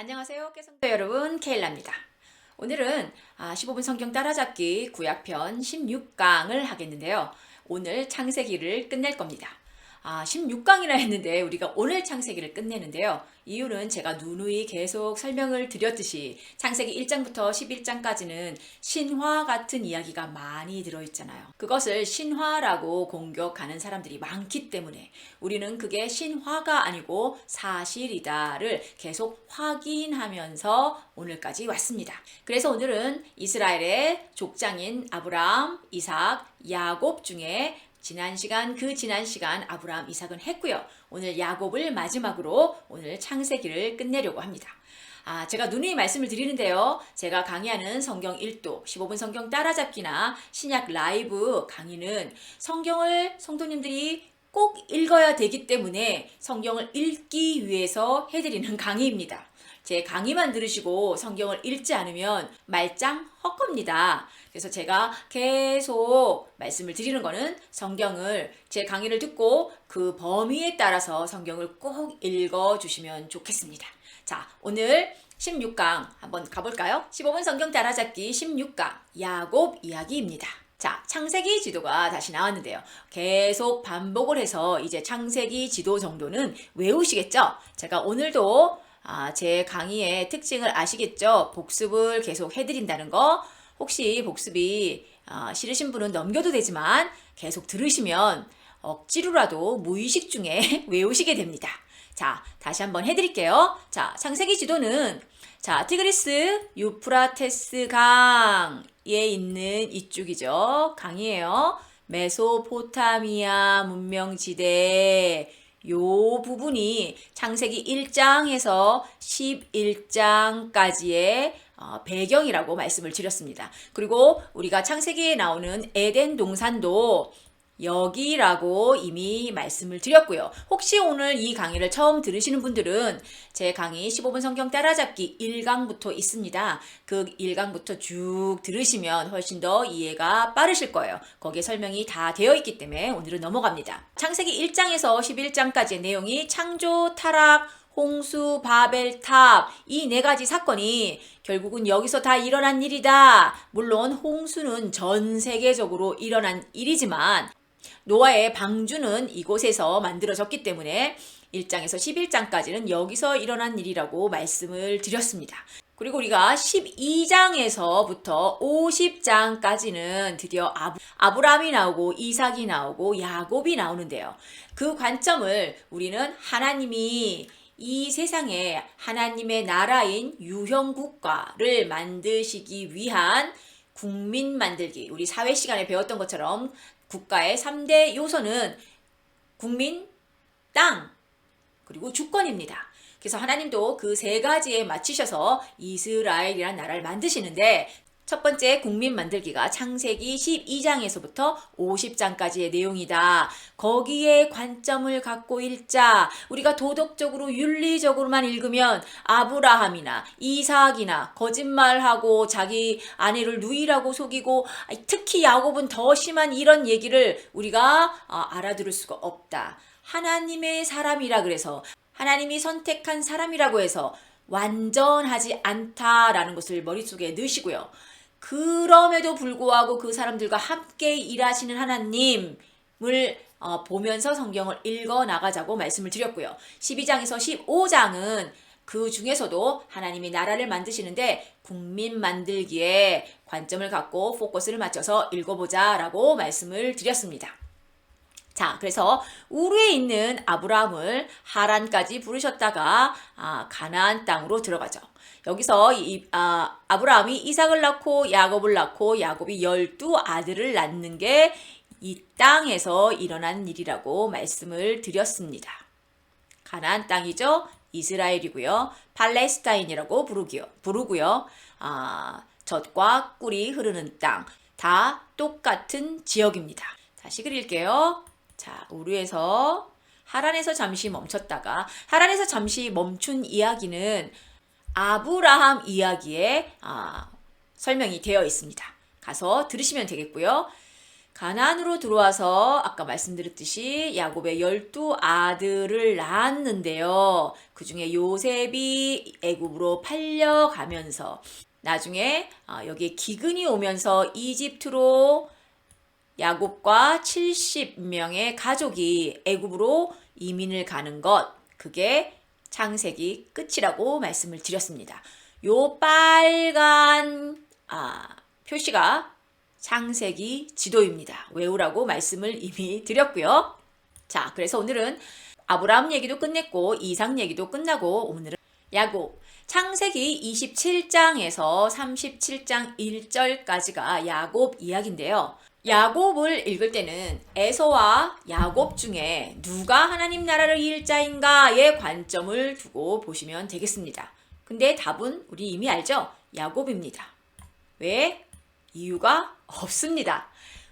안녕하세요. 깨성도 여러분, 케일라입니다. 오늘은 아, 15분 성경 따라잡기 구약편 16강을 하겠는데요. 오늘 창세기를 끝낼 겁니다. 아, 16강이라 했는데 우리가 오늘 창세기를 끝내는데요. 이유는 제가 누누이 계속 설명을 드렸듯이 창세기 1장부터 11장까지는 신화 같은 이야기가 많이 들어있잖아요. 그것을 신화라고 공격하는 사람들이 많기 때문에 우리는 그게 신화가 아니고 사실이다를 계속 확인하면서 오늘까지 왔습니다. 그래서 오늘은 이스라엘의 족장인 아브라함, 이삭, 야곱 중에 지난 시간 그 지난 시간 아브라함 이삭은 했고요. 오늘 야곱을 마지막으로 오늘 창세기를 끝내려고 합니다. 아, 제가 누누이 말씀을 드리는데요. 제가 강의하는 성경 1도, 15분 성경 따라잡기나 신약 라이브 강의는 성경을 성도님들이 꼭 읽어야 되기 때문에 성경을 읽기 위해서 해드리는 강의입니다. 제 강의만 들으시고 성경을 읽지 않으면 말짱 헛겁니다. 그래서 제가 계속 말씀을 드리는 거는 성경을 제 강의를 듣고 그 범위에 따라서 성경을 꼭 읽어 주시면 좋겠습니다. 자, 오늘 16강 한번 가볼까요? 15분 성경 따라잡기 16강 야곱 이야기입니다. 자, 창세기 지도가 다시 나왔는데요. 계속 반복을 해서 이제 창세기 지도 정도는 외우시겠죠? 제가 오늘도 아, 제 강의의 특징을 아시겠죠? 복습을 계속 해드린다는 거. 혹시 복습이 아, 싫으신 분은 넘겨도 되지만 계속 들으시면 억지로라도 무의식 중에 외우시게 됩니다. 자, 다시 한번 해드릴게요. 자, 창세기 지도는 자, 티그리스 유프라테스 강에 있는 이쪽이죠. 강이에요. 메소포타미아 문명지대 요 부분이 창세기 1장에서 11장까지의 어, 배경이라고 말씀을 드렸습니다. 그리고 우리가 창세기에 나오는 에덴 동산도 여기라고 이미 말씀을 드렸고요. 혹시 오늘 이 강의를 처음 들으시는 분들은 제 강의 15분 성경 따라잡기 1강부터 있습니다. 그 1강부터 쭉 들으시면 훨씬 더 이해가 빠르실 거예요. 거기에 설명이 다 되어 있기 때문에 오늘은 넘어갑니다. 창세기 1장에서 11장까지의 내용이 창조, 타락, 홍수, 바벨, 탑, 이 네 가지 사건이 결국은 여기서 다 일어난 일이다. 물론 홍수는 전 세계적으로 일어난 일이지만 노아의 방주는 이곳에서 만들어졌기 때문에 1장에서 11장까지는 여기서 일어난 일이라고 말씀을 드렸습니다. 그리고 우리가 12장에서부터 50장까지는 드디어 아브, 아브람이 나오고 이삭이 나오고 야곱이 나오는데요. 그 관점을 우리는 하나님이 이 세상에 하나님의 나라인 유형국가를 만드시기 위한 국민 만들기. 우리 사회 시간에 배웠던 것처럼 국가의 3대 요소는 국민, 땅, 그리고 주권입니다. 그래서 하나님도 그 세 가지에 맞추셔서 이스라엘이라는 나라를 만드시는데 첫 번째 국민 만들기가 창세기 12장에서부터 50장까지의 내용이다. 거기에 관점을 갖고 읽자. 우리가 도덕적으로 윤리적으로만 읽으면 아브라함이나 이삭이나 거짓말하고 자기 아내를 누이라고 속이고 특히 야곱은 더 심한 이런 얘기를 우리가 아, 알아들을 수가 없다. 하나님의 사람이라 그래서 하나님이 선택한 사람이라고 해서 완전하지 않다라는 것을 머릿속에 넣으시고요. 그럼에도 불구하고 그 사람들과 함께 일하시는 하나님을 어, 보면서 성경을 읽어 나가자고 말씀을 드렸고요. 12장에서 15장은 그 중에서도 하나님이 나라를 만드시는데 국민 만들기에 관점을 갖고 포커스를 맞춰서 읽어보자 라고 말씀을 드렸습니다. 자, 그래서 우르에 있는 아브라함을 하란까지 부르셨다가 아, 가나안 땅으로 들어가죠. 여기서 이, 아, 아브라함이 이삭을 낳고 야곱을 낳고 야곱이 열두 아들을 낳는 게 이 땅에서 일어난 일이라고 말씀을 드렸습니다. 가나안 땅이죠. 이스라엘이고요. 팔레스타인이라고 부르기요, 부르고요. 아, 젖과 꿀이 흐르는 땅. 다 똑같은 지역입니다. 다시 그릴게요. 자, 우르에서 하란에서 잠시 멈췄다가 하란에서 잠시 멈춘 이야기는 아브라함 이야기에 아, 설명이 되어 있습니다. 가서 들으시면 되겠고요. 가나안으로 들어와서 아까 말씀드렸듯이 야곱의 열두 아들을 낳았는데요. 그 중에 요셉이 애굽으로 팔려가면서 나중에 아, 여기에 기근이 오면서 이집트로 야곱과 70명의 가족이 애굽으로 이민을 가는 것 그게 창세기 끝이라고 말씀을 드렸습니다. 요 빨간 아, 표시가 창세기 지도입니다. 외우라고 말씀을 이미 드렸고요. 자, 그래서 오늘은 아브라함 얘기도 끝냈고 이삭 얘기도 끝나고 오늘은 야곱 창세기 27장에서 37장 1절까지가 야곱 이야기인데요. 야곱을 읽을 때는 에서와 야곱 중에 누가 하나님 나라를 이을 자인가의 관점을 두고 보시면 되겠습니다. 근데 답은 우리 이미 알죠? 야곱입니다. 왜? 이유가 없습니다.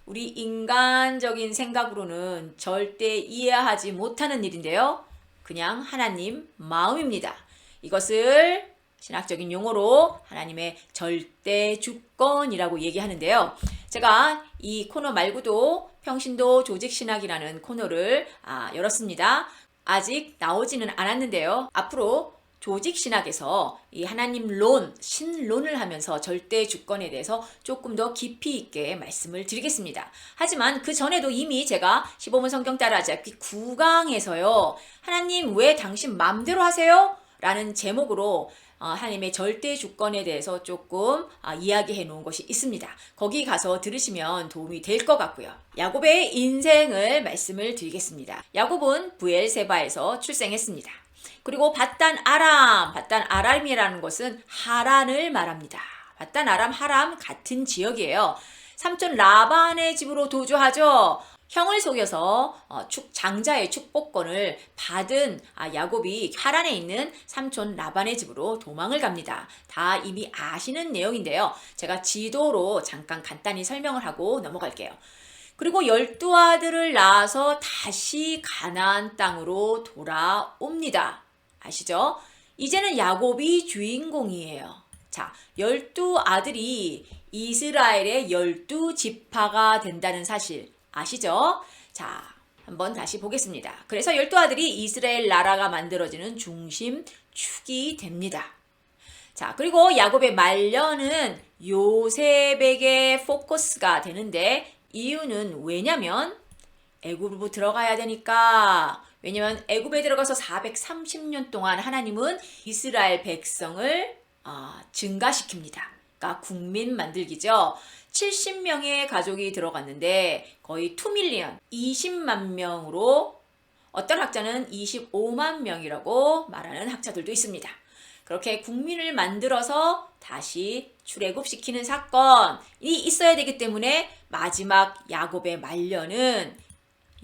우리 인간적인 생각으로는 절대 이해하지 못하는 일인데요. 그냥 하나님 마음입니다. 이것을 신학적인 용어로 하나님의 절대 주권이라고 얘기하는데요. 제가 이 코너 말고도 평신도 조직신학이라는 코너를 아, 열었습니다. 아직 나오지는 않았는데요. 앞으로 조직신학에서 이 하나님론, 신론을 하면서 절대 주권에 대해서 조금 더 깊이 있게 말씀을 드리겠습니다. 하지만 그 전에도 이미 제가 15분 성경 따라잡기 9강에서요. 하나님 왜 당신 맘대로 하세요? 라는 제목으로 어, 하나님의 절대 주권에 대해서 조금 아, 이야기해 놓은 것이 있습니다. 거기 가서 들으시면 도움이 될 것 같고요. 야곱의 인생을 말씀을 드리겠습니다. 야곱은 부엘세바에서 출생했습니다. 그리고 바단 아람, 바단 아람이라는 것은 하란을 말합니다. 바단 아람, 하람 같은 지역이에요. 삼촌 라반의 집으로 도주하죠. 형을 속여서 어, 축, 장자의 축복권을 받은 아, 야곱이 하란에 있는 삼촌 라반의 집으로 도망을 갑니다. 다 이미 아시는 내용인데요. 제가 지도로 잠깐 간단히 설명을 하고 넘어갈게요. 그리고 열두 아들을 낳아서 다시 가나안 땅으로 돌아옵니다. 아시죠? 이제는 야곱이 주인공이에요. 자, 열두 아들이 이스라엘의 열두 지파가 된다는 사실 아시죠? 자, 한번 다시 보겠습니다. 그래서 열두 아들이 이스라엘 나라가 만들어지는 중심 축이 됩니다. 자, 그리고 야곱의 말년은 요셉에게 포커스가 되는데 이유는 왜냐면 애굽으로 들어가야 되니까 왜냐면 애굽에 들어가서 430년 동안 하나님은 이스라엘 백성을 어, 증가시킵니다. 그러니까 국민 만들기죠. 70명의 가족이 들어갔는데 거의 2밀리언, 20만 명으로 어떤 학자는 25만 명이라고 말하는 학자들도 있습니다. 그렇게 국민을 만들어서 다시 출애굽시키는 사건이 있어야 되기 때문에 마지막 야곱의 말년은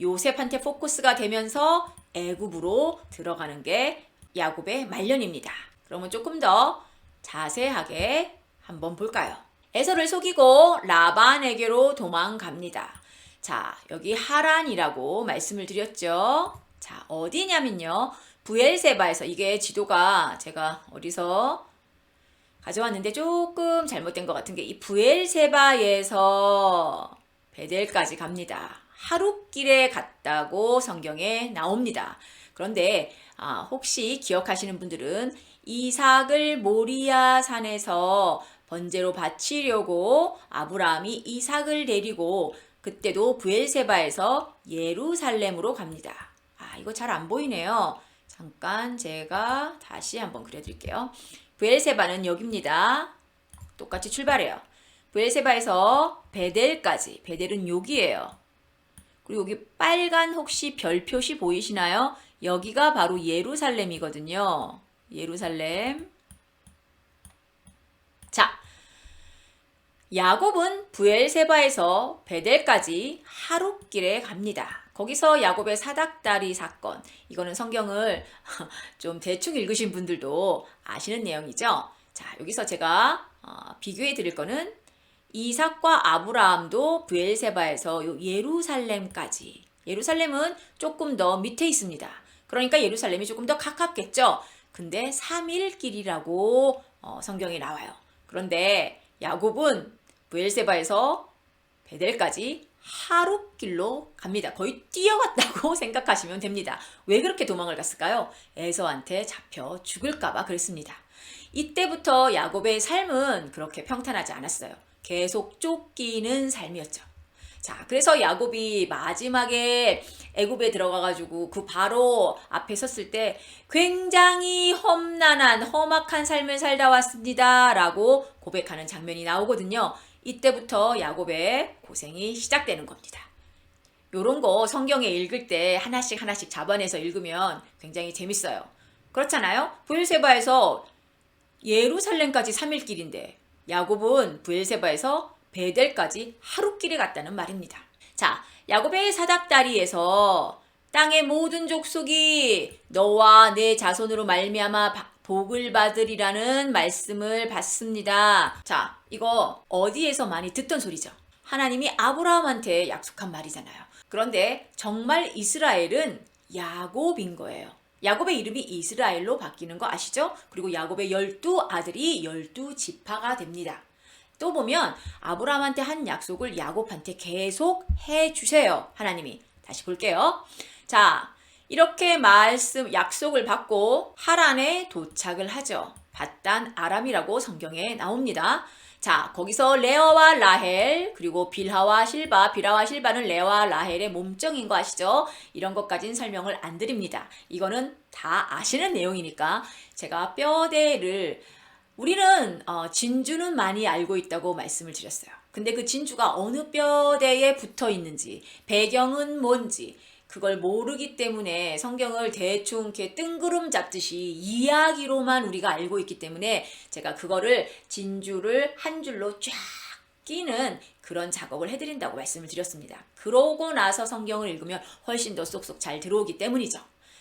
요셉한테 포커스가 되면서 애굽으로 들어가는 게 야곱의 말년입니다. 그러면 조금 더 자세하게 한번 볼까요? 에서를 속이고 라반에게로 도망갑니다. 자, 여기 하란이라고 말씀을 드렸죠. 자, 어디냐면요. 부엘세바에서 이게 지도가 제가 어디서 가져왔는데 조금 잘못된 것 같은 게 이 부엘세바에서 베델까지 갑니다. 하룻길에 갔다고 성경에 나옵니다. 그런데 아, 혹시 기억하시는 분들은 이삭을 모리아 산에서 번제로 바치려고 아브라함이 이삭을 데리고 그때도 부엘세바에서 예루살렘으로 갑니다. 아, 이거 잘 안 보이네요. 잠깐 제가 다시 한번 그려드릴게요. 부엘세바는 여기입니다. 똑같이 출발해요. 부엘세바에서 베델까지. 베델은 여기예요. 그리고 여기 빨간 혹시 별 표시 보이시나요? 여기가 바로 예루살렘이거든요. 예루살렘. 자, 야곱은 부엘세바에서 베델까지 하룻길에 갑니다. 거기서 야곱의 사닥다리 사건. 이거는 성경을 좀 대충 읽으신 분들도 아시는 내용이죠. 자, 여기서 제가 어, 비교해 드릴 거는 이삭과 아브라함도 부엘세바에서 예루살렘까지. 예루살렘은 조금 더 밑에 있습니다. 그러니까 예루살렘이 조금 더 가깝겠죠. 근데 3일 길이라고 어, 성경에 나와요. 그런데 야곱은 부엘세바에서 베델까지 하룻길로 갑니다. 거의 뛰어갔다고 생각하시면 됩니다. 왜 그렇게 도망을 갔을까요? 에서한테 잡혀 죽을까봐 그랬습니다. 이때부터 야곱의 삶은 그렇게 평탄하지 않았어요. 계속 쫓기는 삶이었죠. 자, 그래서 야곱이 마지막에 애굽에 들어가가지고 그 바로 앞에 섰을 때 굉장히 험난한 험악한 삶을 살다 왔습니다라고 고백하는 장면이 나오거든요. 이때부터 야곱의 고생이 시작되는 겁니다. 요런 거 성경에 읽을 때 하나씩 하나씩 잡아내서 읽으면 굉장히 재밌어요. 그렇잖아요? 부엘세바에서 예루살렘까지 3일 길인데 야곱은 부엘세바에서 베델까지 하루 길에 갔다는 말입니다. 자, 야곱의 사닥다리에서 땅의 모든 족속이 너와 내 자손으로 말미암아 바- 복을 받으리라는 말씀을 받습니다. 자, 이거 어디에서 많이 듣던 소리죠? 하나님이 아브라함한테 약속한 말이잖아요. 그런데 정말 이스라엘은 야곱인 거예요. 야곱의 이름이 이스라엘로 바뀌는 거 아시죠? 그리고 야곱의 열두 아들이 열두 지파가 됩니다. 또 보면 아브라함한테 한 약속을 야곱한테 계속 해 주세요. 하나님이. 다시 볼게요. 자, 이렇게 말씀 약속을 받고 하란에 도착을 하죠. 바단 아람이라고 성경에 나옵니다. 자, 거기서 레어와 라헬, 그리고 빌하와 실바, 빌하와 실바는 레어와 라헬의 몸정인 거 아시죠? 이런 것까지는 설명을 안 드립니다. 이거는 다 아시는 내용이니까 제가 뼈대를 우리는 어, 진주는 많이 알고 있다고 말씀을 드렸어요. 근데 그 진주가 어느 뼈대에 붙어 있는지, 배경은 뭔지, 그걸 모르기 때문에 성경을 대충 이렇게 뜬구름 잡듯이 이야기로만 우리가 알고 있기 때문에 제가 그거를 진주를 한 줄로 쫙 끼는 그런 작업을 해드린다고 말씀을 드렸습니다. 그러고 나서 성경을 읽으면 훨씬 더 쏙쏙 잘 들어오기 때문이죠.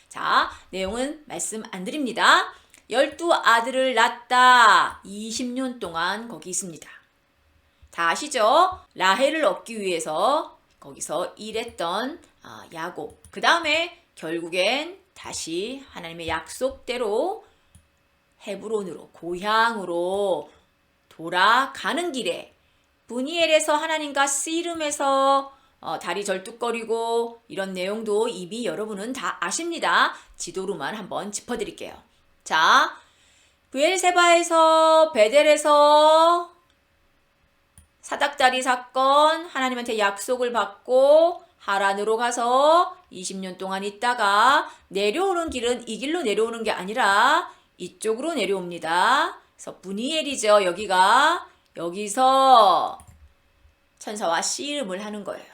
자, 내용은 말씀 안 드립니다. 열두 아들을 낳았다. 20년 동안 거기 있습니다. 다 아시죠? 라헬을 얻기 위해서 거기서 일했던 아, 야곱. 그 다음에 결국엔 다시 하나님의 약속대로 헤브론으로 고향으로 돌아가는 길에 분이엘에서 하나님과 씨름에서 어, 다리 절뚝거리고 이런 내용도 이미 여러분은 다 아십니다. 지도로만 한번 짚어드릴게요. 자, 부엘세바에서 베델에서 사닥다리 사건 하나님한테 약속을 받고 하란으로 가서 20년 동안 있다가 내려오는 길은 이 길로 내려오는 게 아니라 이쪽으로 내려옵니다. 그래서 분이엘이죠. 여기가 여기서 천사와 씨름을 하는 거예요.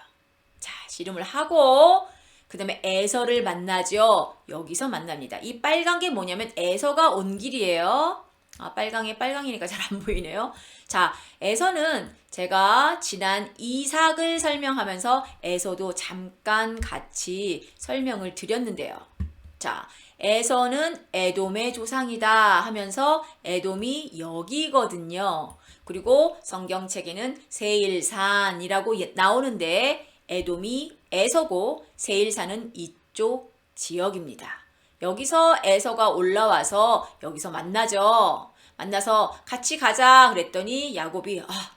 자, 씨름을 하고 그 다음에 에서를 만나죠. 여기서 만납니다. 이 빨간 게 뭐냐면 에서가 온 길이에요. 아, 빨강에 빨강이니까 잘 안 보이네요. 자, 에서는 제가 지난 이삭을 설명하면서 에서도 잠깐 같이 설명을 드렸는데요. 자, 에서는 에돔의 조상이다 하면서 에돔이 여기거든요. 그리고 성경책에는 세일산이라고 예- 나오는데 에돔이 에서고 세일산은 이쪽 지역입니다. 여기서 에서가 올라와서 여기서 만나죠. 만나서 같이 가자 그랬더니 야곱이 아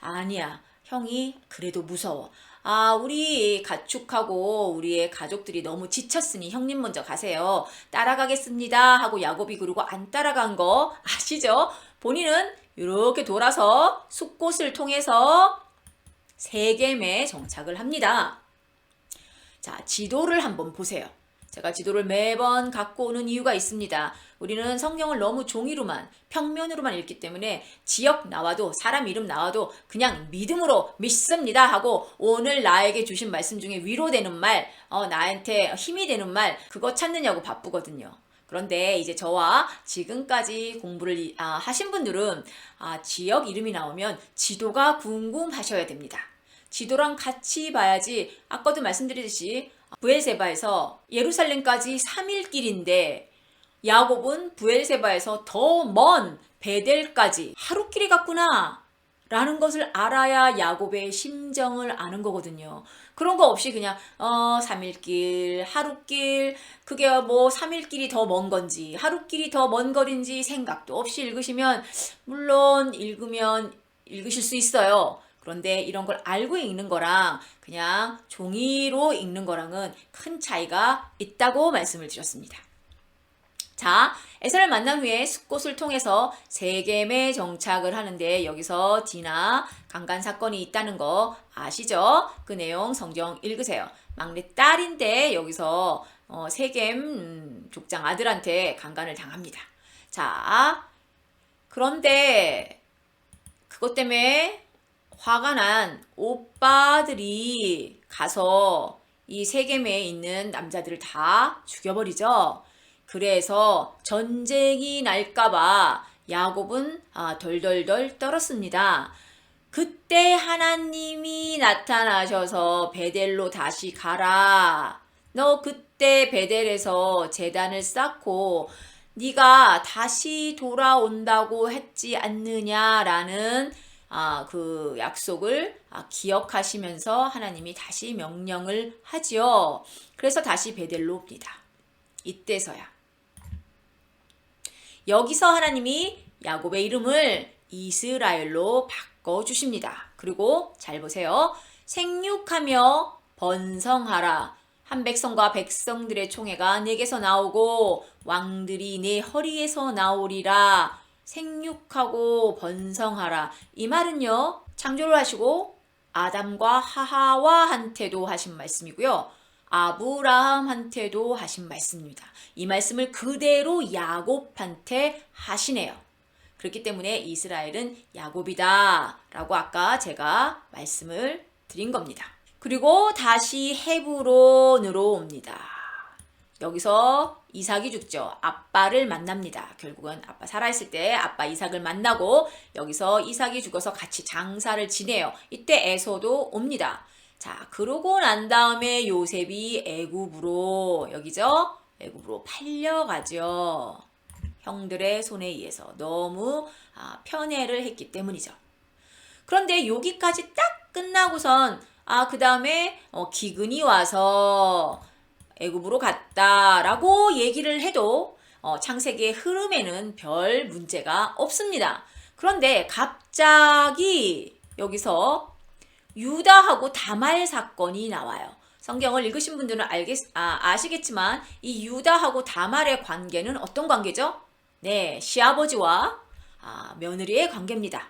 아니야 형이 그래도 무서워. 아, 우리 가축하고 우리의 가족들이 너무 지쳤으니 형님 먼저 가세요. 따라가겠습니다. 하고 야곱이 그러고 안 따라간 거 아시죠? 본인은 이렇게 돌아서 숲곳을 통해서 세겜에 정착을 합니다. 자, 지도를 한번 보세요. 제가 지도를 매번 갖고 오는 이유가 있습니다. 우리는 성경을 너무 종이로만, 평면으로만 읽기 때문에 지역 나와도, 사람 이름 나와도 그냥 믿음으로 믿습니다 하고 오늘 나에게 주신 말씀 중에 위로되는 말, 어, 나한테 힘이 되는 말, 그거 찾느냐고 바쁘거든요. 그런데 이제 저와 지금까지 공부를 이- 아, 하신 분들은 아, 지역 이름이 나오면 지도가 궁금하셔야 됩니다. 지도랑 같이 봐야지 아까도 말씀드렸듯이 부엘세바에서 예루살렘까지 3일 길인데 야곱은 부엘세바에서 더 먼 베델까지 하루 길이 갔구나 라는 것을 알아야 야곱의 심정을 아는 거거든요. 그런 거 없이 그냥 어 3일길, 하루길, 그게 뭐 3일길이 더 먼 건지 하루길이 더 먼 거리인지 생각도 없이 읽으시면 물론 읽으면 읽으실 수 있어요. 그런데 이런 걸 알고 읽는 거랑 그냥 종이로 읽는 거랑은 큰 차이가 있다고 말씀을 드렸습니다. 자, 에서를 만난 후에 숲곳을 통해서 세겜에 정착을 하는데 여기서 디나 강간 사건이 있다는 거 아시죠? 그 내용 성경 읽으세요. 막내 딸인데 여기서 어, 세겜 음, 족장 아들한테 강간을 당합니다. 자, 그런데 그것 때문에 화가 난 오빠들이 가서 이 세겜에 있는 남자들을 다 죽여버리죠. 그래서 전쟁이 날까봐 야곱은 아, 덜덜덜 떨었습니다. 그때 하나님이 나타나셔서 베델로 다시 가라. 너 그때 베델에서 재단을 쌓고 네가 다시 돌아온다고 했지 않느냐라는 아, 그 약속을 아, 기억하시면서 하나님이 다시 명령을 하지요. 그래서 다시 베델로 옵니다. 이때서야. 여기서 하나님이 야곱의 이름을 이스라엘로 바꿔 주십니다. 그리고 잘 보세요. 생육하며 번성하라. 한 백성과 백성들의 총회가 내게서 나오고 왕들이 내 허리에서 나오리라. 생육하고 번성하라. 이 말은요. 창조를 하시고 아담과 하하와한테도 하신 말씀이고요. 아브라함한테도 하신 말씀입니다. 이 말씀을 그대로 야곱한테 하시네요. 그렇기 때문에 이스라엘은 야곱이다 라고 아까 제가 말씀을 드린 겁니다. 그리고 다시 헤브론으로 옵니다. 여기서 이삭이 죽죠. 아빠를 만납니다. 결국은 아빠 살아있을 때 아빠 이삭을 만나고 여기서 이삭이 죽어서 같이 장사를 지내요. 이때 에서도 옵니다. 자, 그러고 난 다음에 요셉이 애굽으로 여기죠. 애굽으로 팔려가죠. 형들의 손에 의해서 너무 아, 편애를 했기 때문이죠. 그런데 여기까지 딱 끝나고선 아, 그 다음에 어, 기근이 와서 애굽으로 갔다라고 얘기를 해도 어, 창세기의 흐름에는 별 문제가 없습니다. 그런데 갑자기 여기서 유다하고 다말 사건이 나와요. 성경을 읽으신 분들은 알겠, 아, 아시겠지만 이 유다하고 다말의 관계는 어떤 관계죠? 네, 시아버지와 아, 며느리의 관계입니다.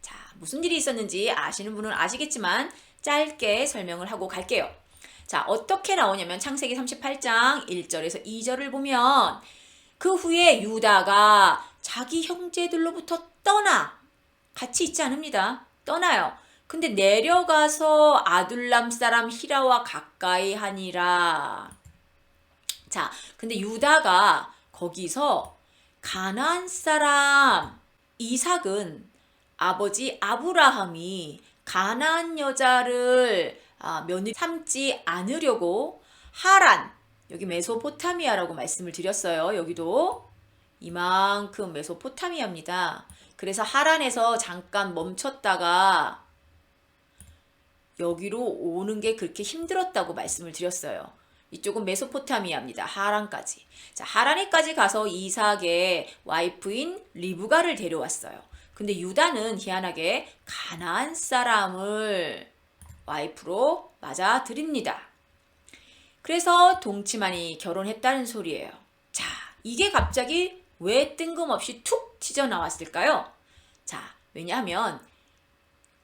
자, 무슨 일이 있었는지 아시는 분은 아시겠지만 짧게 설명을 하고 갈게요. 자, 어떻게 나오냐면 창세기 38장 1절에서 2절을 보면 그 후에 유다가 자기 형제들로부터 떠나 같이 있지 않습니다. 떠나요. 근데 내려가서 아둘람 사람 히라와 가까이 하니라. 자, 근데 유다가 거기서 가나안 사람 이삭은 아버지 아브라함이 가나안 여자를 아, 며느리 삼지 않으려고 하란 여기 메소포타미아라고 말씀을 드렸어요. 여기도 이만큼 메소포타미아입니다. 그래서 하란에서 잠깐 멈췄다가 여기로 오는 게 그렇게 힘들었다고 말씀을 드렸어요. 이쪽은 메소포타미아입니다. 하란까지. 자, 하란에까지 가서 이삭의 와이프인 리브가를 데려왔어요. 근데 유다는 희한하게 가나안 사람을 와이프로 맞아 드립니다. 그래서 동치만이 결혼했다는 소리예요. 자, 이게 갑자기 왜 뜬금없이 툭 튀어나왔을까요? 자, 왜냐하면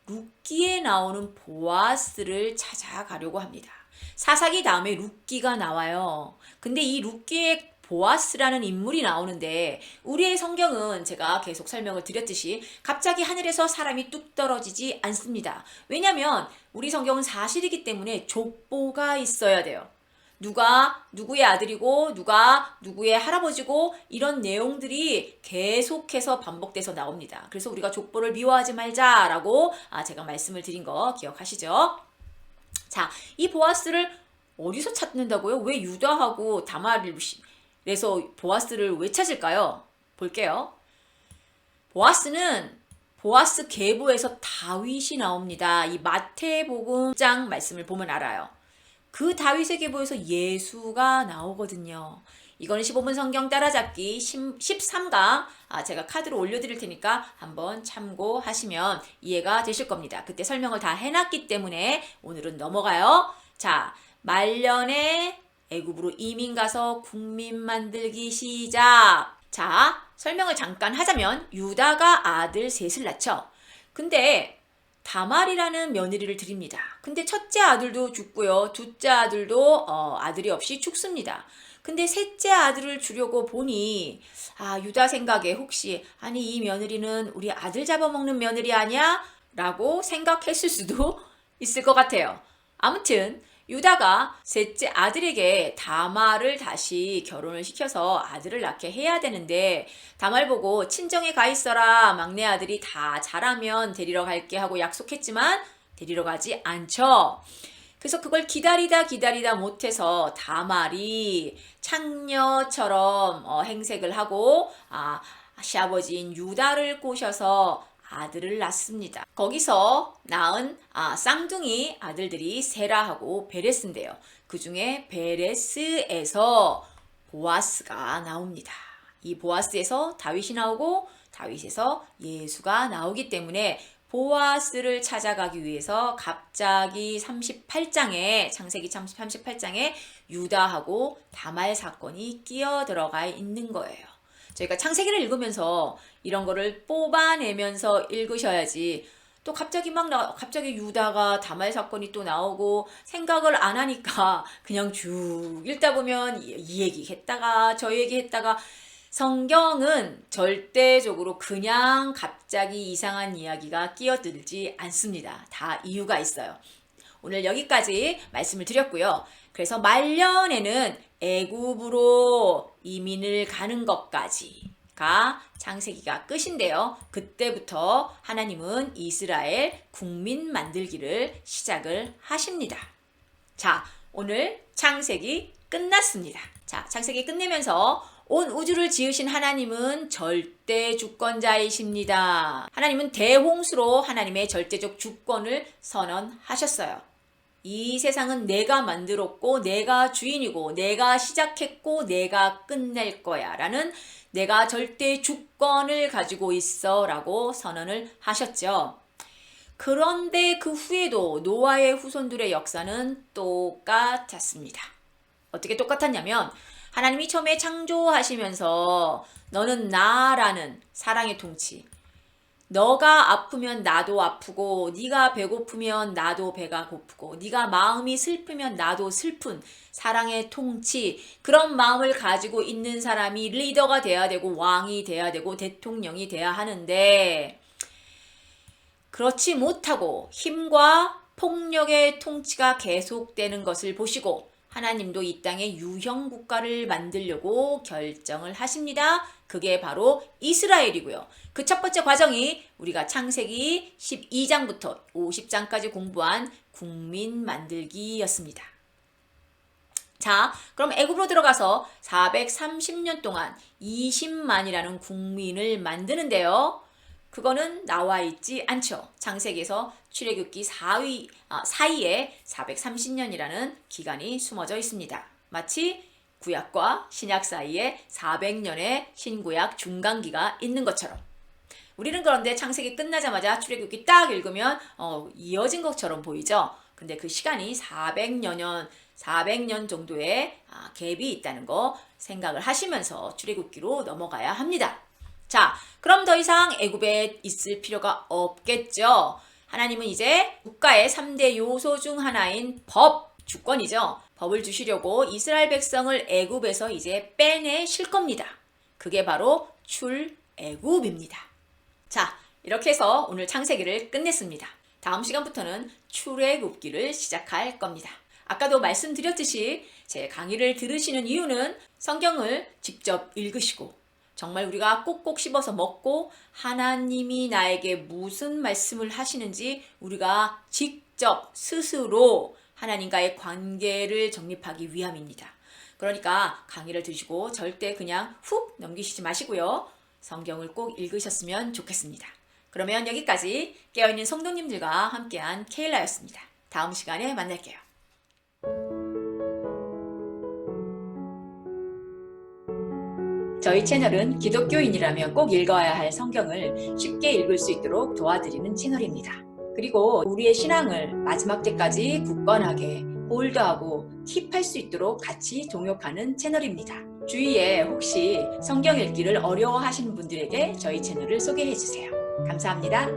룻기에 나오는 보아스를 찾아가려고 합니다. 사사기 다음에 룻기가 나와요. 근데 이 룻기의 보아스라는 인물이 나오는데 우리의 성경은 제가 계속 설명을 드렸듯이 갑자기 하늘에서 사람이 뚝 떨어지지 않습니다. 왜냐하면 우리 성경은 사실이기 때문에 족보가 있어야 돼요. 누가 누구의 아들이고 누가 누구의 할아버지고 이런 내용들이 계속해서 반복돼서 나옵니다. 그래서 우리가 족보를 미워하지 말자라고 아, 제가 말씀을 드린 거 기억하시죠? 자, 이 보아스를 어디서 찾는다고요? 왜 유다하고 다말을 그래서 보아스를 왜 찾을까요? 볼게요. 보아스는 보아스 계보에서 다윗이 나옵니다. 이 마태복음 장 말씀을 보면 알아요. 그 다윗의 계보에서 예수가 나오거든요. 이거는 15분 성경 따라잡기 13강 아, 제가 카드로 올려드릴 테니까 한번 참고하시면 이해가 되실 겁니다. 그때 설명을 다 해놨기 때문에 오늘은 넘어가요. 자, 말년에 애굽으로 이민 가서 국민 만들기 시작. 자, 설명을 잠깐 하자면 유다가 아들 셋을 낳죠. 근데 다말이라는 며느리를 드립니다. 근데 첫째 아들도 죽고요. 둘째 아들도 어, 아들이 없이 죽습니다. 근데 셋째 아들을 주려고 보니 아 유다 생각에 혹시 아니 이 며느리는 우리 아들 잡아먹는 며느리 아니야? 라고 생각했을 수도 있을 것 같아요. 아무튼 유다가 셋째 아들에게 다말을 다시 결혼을 시켜서 아들을 낳게 해야 되는데 다말 보고 친정에 가 있어라 막내 아들이 다 자라면 데리러 갈게 하고 약속했지만 데리러 가지 않죠. 그래서 그걸 기다리다 기다리다 못해서 다말이 창녀처럼 어, 행색을 하고 아, 시아버지인 유다를 꼬셔서 아들을 낳습니다. 거기서 낳은 아, 쌍둥이 아들들이 세라하고 베레스인데요. 그 중에 베레스에서 보아스가 나옵니다. 이 보아스에서 다윗이 나오고 다윗에서 예수가 나오기 때문에 보아스를 찾아가기 위해서 갑자기 38장에 창세기 38장에 유다하고 다말 사건이 끼어 들어가 있는 거예요. 저희가 창세기를 읽으면서 이런 거를 뽑아내면서 읽으셔야지 또 갑자기 막 나, 갑자기 유다가 다말 사건이 또 나오고 생각을 안 하니까 그냥 쭉 읽다 보면 이, 이 얘기 했다가 저 얘기 했다가 성경은 절대적으로 그냥 갑자기 이상한 이야기가 끼어들지 않습니다. 다 이유가 있어요. 오늘 여기까지 말씀을 드렸고요. 그래서 말년에는 애굽으로 이민을 가는 것까지가 창세기가 끝인데요. 그때부터 하나님은 이스라엘 국민 만들기를 시작을 하십니다. 자, 오늘 창세기 끝났습니다. 자, 창세기 끝내면서 온 우주를 지으신 하나님은 절대 주권자이십니다. 하나님은 대홍수로 하나님의 절대적 주권을 선언하셨어요. 이 세상은 내가 만들었고, 내가 주인이고, 내가 시작했고, 내가 끝낼 거야. 라는 내가 절대 주권을 가지고 있어. 라고 선언을 하셨죠. 그런데 그 후에도 노아의 후손들의 역사는 똑같았습니다. 어떻게 똑같았냐면, 하나님이 처음에 창조하시면서 너는 나라는 사랑의 통치. 너가 아프면 나도 아프고 네가 배고프면 나도 배가 고프고 네가 마음이 슬프면 나도 슬픈 사랑의 통치 그런 마음을 가지고 있는 사람이 리더가 돼야 되고 왕이 돼야 되고 대통령이 돼야 하는데 그렇지 못하고 힘과 폭력의 통치가 계속되는 것을 보시고 하나님도 이 땅에 유형 국가를 만들려고 결정을 하십니다. 그게 바로 이스라엘이고요. 그 첫 번째 과정이 우리가 창세기 12장부터 50장까지 공부한 국민 만들기였습니다. 자, 그럼 애굽으로 들어가서 430년 동안 20만이라는 국민을 만드는데요. 그거는 나와 있지 않죠. 창세기에서 출애굽기 4위, 아, 사이에 430년이라는 기간이 숨어져 있습니다. 마치 구약과 신약 사이에 400년의 신구약 중간기가 있는 것처럼. 우리는 그런데 창세기 끝나자마자 출애굽기 딱 읽으면 어, 이어진 것처럼 보이죠. 근데 그 시간이 400년 400년 정도의 아, 갭이 있다는 거 생각을 하시면서 출애굽기로 넘어가야 합니다. 자, 그럼 더 이상 애굽에 있을 필요가 없겠죠. 하나님은 이제 국가의 3대 요소 중 하나인 법, 주권이죠. 법을 주시려고 이스라엘 백성을 애굽에서 이제 빼내실 겁니다. 그게 바로 출애굽입니다. 자, 이렇게 해서 오늘 창세기를 끝냈습니다. 다음 시간부터는 출애굽기를 시작할 겁니다. 아까도 말씀드렸듯이 제 강의를 들으시는 이유는 성경을 직접 읽으시고 정말 우리가 꼭꼭 씹어서 먹고 하나님이 나에게 무슨 말씀을 하시는지 우리가 직접 스스로 하나님과의 관계를 정립하기 위함입니다. 그러니까 강의를 드시고 절대 그냥 훅 넘기시지 마시고요. 성경을 꼭 읽으셨으면 좋겠습니다. 그러면 여기까지 깨어있는 성도님들과 함께한 케일라였습니다. 다음 시간에 만날게요. 저희 채널은 기독교인이라면 꼭 읽어야 할 성경을 쉽게 읽을 수 있도록 도와드리는 채널입니다. 그리고 우리의 신앙을 마지막 때까지 굳건하게 홀드하고 킵할 수 있도록 같이 동역하는 채널입니다. 주위에 혹시 성경 읽기를 어려워하시는 분들에게 저희 채널을 소개해 주세요. 감사합니다.